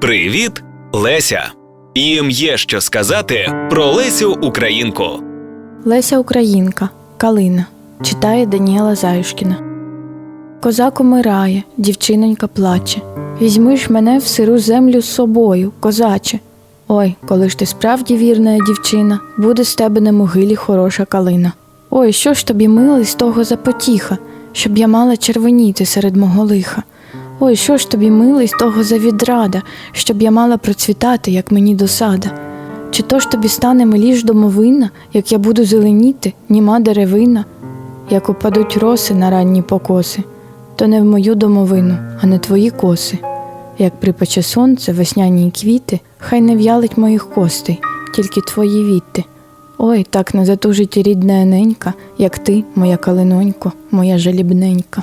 Привіт, Леся! Їм є що сказати про Лесю Українку. Леся Українка, Калина, читає Даніела Заюшкіна. Козак умирає, дівчинонька плаче. Візьми ж мене в сиру землю з собою, козаче. Ой, коли ж ти справді вірна дівчина, буде з тебе на могилі хороша калина. Ой, що ж тобі милий з того за потіха, щоб я мала червоніти серед мого лиха. Ой, що ж тобі з того за відрада, щоб я мала процвітати, як мені досада. Чи то ж тобі стане миліш домовина, як я буду зеленіти, німа деревина, як упадуть роси на ранні покоси, то не в мою домовину, а не твої коси. Як припече сонце, весняні квіти, хай не в'ялить моїх костей, тільки твої віти. Ой, так не затужить і рідна ненька, як ти, моя калинонько, моя жалібненька.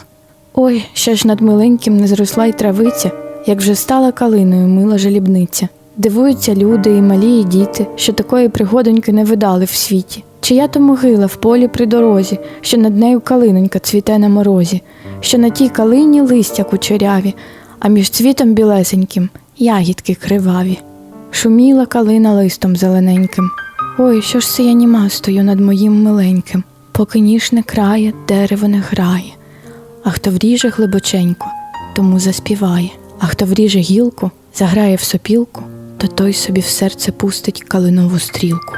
Ой, ще ж над миленьким не зросла й травиця, як вже стала калиною мила жалібниця. Дивуються люди і малі, і діти, що такої пригодоньки не видали в світі. Чия то могила в полі при дорозі, що над нею калинонька цвіте на морозі, що на тій калині листя кучеряві, а між цвітом білесеньким ягідки криваві. Шуміла калина листом зелененьким. Ой, що ж це я німа стою над моїм миленьким, поки ніж не крає, дерево не грає. А хто вріже глибоченько, тому заспіває, а хто вріже гілку, заграє в сопілку, то той собі в серце пустить калинову стрілку.